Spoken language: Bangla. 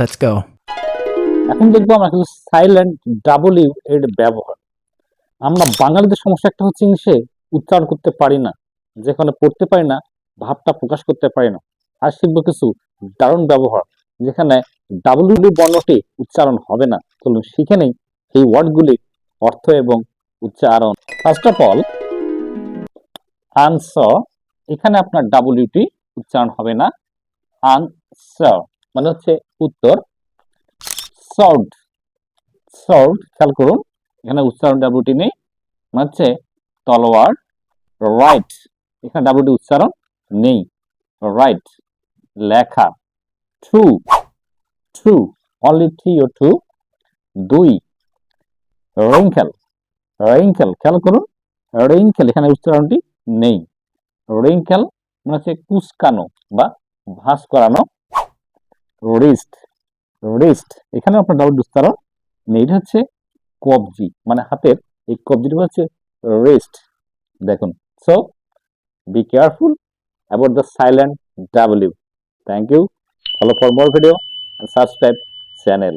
Let's go. এখন দেখব আমরা কিন্তু সাইলেন্ট ডাবল ইউ এর ব্যবহার। আমরা বাঙালিদের সমস্যা একটা হচ্ছে ইংলিশে উচ্চারণ করতে পারি না। যেখানে পড়তে পারি না, ভাবটা প্রকাশ করতে পারি না। আর শিখব কিছু দারুণ ব্যবহার, যেখানে ডাব্লিউ বর্ণটি উচ্চারণ হবে না। চলুন শিখে নেই এই ওয়ার্ডগুলির অর্থ এবং উচ্চারণ। ফার্স্ট অফ অল আনসার এখানে আপনার ডাব্লিউটি উচ্চারণ হবে না। আনসার মানে হচ্ছে উত্তর। সল্ট সল্ট খেয়াল করুন, এখানে উচ্চারণ ডাব্লিউটি নেই মানে হচ্ছে তলোয়ার রাইট এখানে ডাব্লিউটি উচ্চারণ নেই রাইট লেখা ট্রু ট্রু অনলি থ্রি ও টু দুই রিঙ্কেল রিঙ্কেল খেয়াল করুন রিঙ্কেল এখানে উচ্চারণটি নেই রিঙ্কেল মানে হচ্ছে কুচকানো বা ভাঁজ করানো রিস্ট রিস্ট এখানে আপনার ডাউট উচ্চারণ পারো। এটা হচ্ছে কবজি মানে হাতের, এই কবজিটা হচ্ছে রেস্ট দেখুন so be careful about the silent W thank you follow for more video subscribe channel.